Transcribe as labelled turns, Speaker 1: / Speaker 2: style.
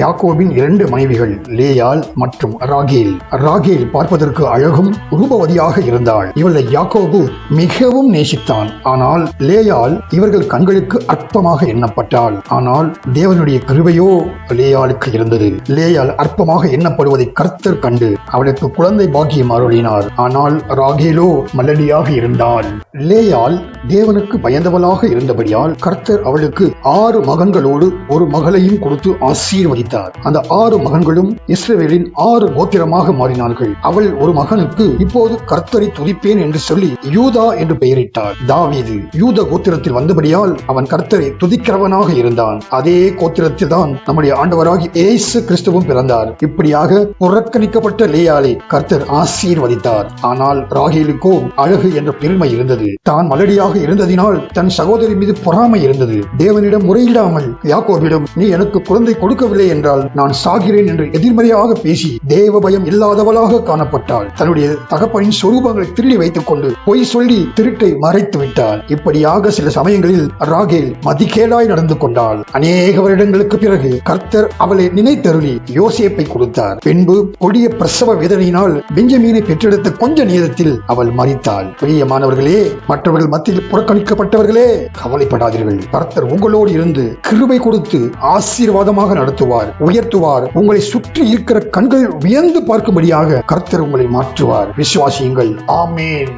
Speaker 1: யாக்கோபின் இரண்டு மனைவிகள் லேயால் மற்றும் ராகேல். ராகேல் பார்ப்பதற்கு அழகும் ரூபவதியாக இருந்தாள். இவளை யாக்கோபு மிகவும் நேசித்தான். ஆனால் லேயால் இவர்கள் கண்களுக்கு அற்பமாக எண்ணப்பட்டாள். ஆனால் தேவனுடைய கிருபையோ லேயாளுக்கு இருந்தது. லேயால் அற்பமாக எண்ணப்படுவதை கர்த்தர் கண்டு அவளுக்கு குழந்தை பாக்கியம் அருளினார். ஆனால் ராகேலோ மல்லடியாக இருந்தாள். லேயால் தேவனுக்கு பயந்தவளாக இருந்தபடியால் கர்த்தர் அவளுக்கு ஆறு மகன்களோடு ஒரு மகளையும் கொடுத்து ஆசீர்வதித்தார். அந்த ஆறு மகன்களும் இஸ்ரேலின் ஆறு கோத்திரமாக மாறினார்கள். அவள் ஒரு மகனுக்கு இப்போது கர்த்தரை துதிப்பேன் என்று சொல்லி யூதா என்று பெயரிட்டார் தாவீது யூத கோத்திரத்தில் வந்தபடியால் அவன் கர்த்தரை துதிக்கிறவனாக இருந்தான். அதே கோத்திரத்தில் தான் நம்முடைய ஆண்டவராகி ஏசு கிறிஸ்துவும் பிறந்தார். இப்படியாக புறக்கணிக்கப்பட்ட லேயாலை கர்த்தர் ஆசீர்வதித்தார். ஆனால் ராகேலுக்கோ அழகு என்ற பெருமை இருந்தது. தான் மலடியாக இருந்ததினால் தன் சகோதரி மீது பொறாமை இருந்தது. தேவனிடம் முறையிடாமல் யாக்கோவிடம் நீ எனக்கு குழந்தை கொடுக்கவில்லை என்றால் நான் சாகிறேன் என்று எதிர்மறையாக பேசி தேவ பயம் இல்லாதவளாக காணப்பட்டாள். தன்னுடைய தகப்பனின் சொரூபங்களை திருடி வைத்துக் கொண்டு பொய் சொல்லி திருட்டை மறைத்து விட்டாள். இப்படியாக சில சமயங்களில் ராகேல் மதிகேடாய் நடந்து கொண்டாள். அநேக வருடங்களுக்கு பிறகு கர்த்தர் அவளை நினைத்தருளி யோசேப்பை கொடுத்தார். பின்பு கொடிய பிரசவ வேதனையினால் பெஞ்சமீனை பெற்றெடுத்த கொஞ்ச நேரத்தில் அவள் மறித்தாள் பிரியமானவர்களே மற்றவர்கள் மத்தியில் புறக்கணிக்கப்பட்டவர்களே கவலைப்படாதீர்கள். கர்த்தர் உங்களோடு இருந்து கிருபை கொடுத்து ஆசீர்வாதமாக நடத்துவார். உயர்த்துவார். உங்களை சுற்றி இருக்கிற கண்கள் வியந்து பார்க்கும்படியாக கர்த்தர் உங்களை மாற்றுவார். விசுவாசியுங்கள். ஆமேன்.